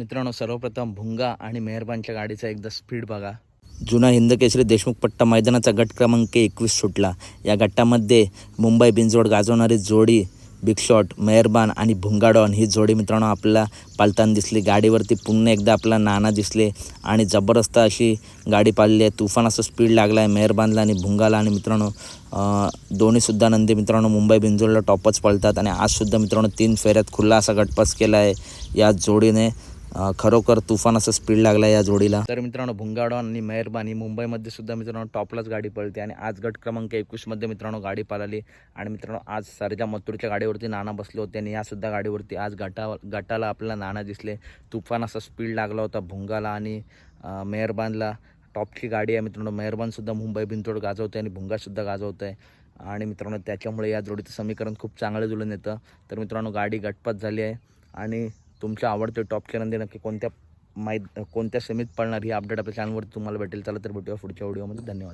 मित्रांनो सर्वप्रथम भुंगा आणि मेहरबानच्या गाडीचा एकदा स्पीड बघा. जुना हिंद केसरी देशमुख पट्टा मैदानाचा गट क्रमांक एकवीस सुटला. या गटामध्ये मुंबई बिंजोड गाजवणारी जोडी बिग शॉट मेहरबान आणि भुंगाडॉन ही जोडी मित्रांनो आपल्याला पालताना दिसली. गाडीवरती पुन्हा एकदा आपला नाना दिसले आणि जबरदस्त अशी गाडी पाळली आहे. तुफान असं स्पीड लागला आहे मेहरबानला आणि भुंगाला आणि मित्रांनो दोन्हीसुद्धा नंदी मित्रांनो मुंबई बिंजोडला टॉपच पळतात आणि आजसुद्धा मित्रांनो तीन फेऱ्यात खुल्ला असा गटपास केला आहे या जोडीने. खरोखर तुफान असं स्पीड लागला या जोडीला. तर मित्रांनो भुंगाडो आणि मेहरबानी मुंबईमध्ये सुद्धा मित्रांनो टॉपलाच गाडी पळते आणि आज गट क्रमांक एकवीसमध्ये मित्रांनो गाडी पळाली. आणि मित्रांनो आज सरजा मथुरच्या गाडीवरती नाना बसले होते आणि यासुद्धा गाडीवरती आज गटा गटाला आपल्याला नाना दिसले. तुफान असा स्पीड लागला होता भुंगाला आणि मेहरबानला. टॉपची गाडी आहे मित्रांनो मेहरबानसुद्धा मुंबई बिनतोड गाजवते आणि भुंगासुद्धा गाजवत आहे आणि मित्रांनो त्याच्यामुळे या जोडीचं समीकरण खूप चांगलं जुळून येतं. तर मित्रांनो गाडी गटपात झाली आहे. आणि तुमच्या आवडते टॉप नंदी नक्की कोणत्या माहीत कोणत्या सेमीत पडणार ही अपडेट आपल्या चॅनलवरती तुम्हाला भेटेल. चला तर भेटूया पुढच्या व्हिडिओमध्ये धन्यवाद.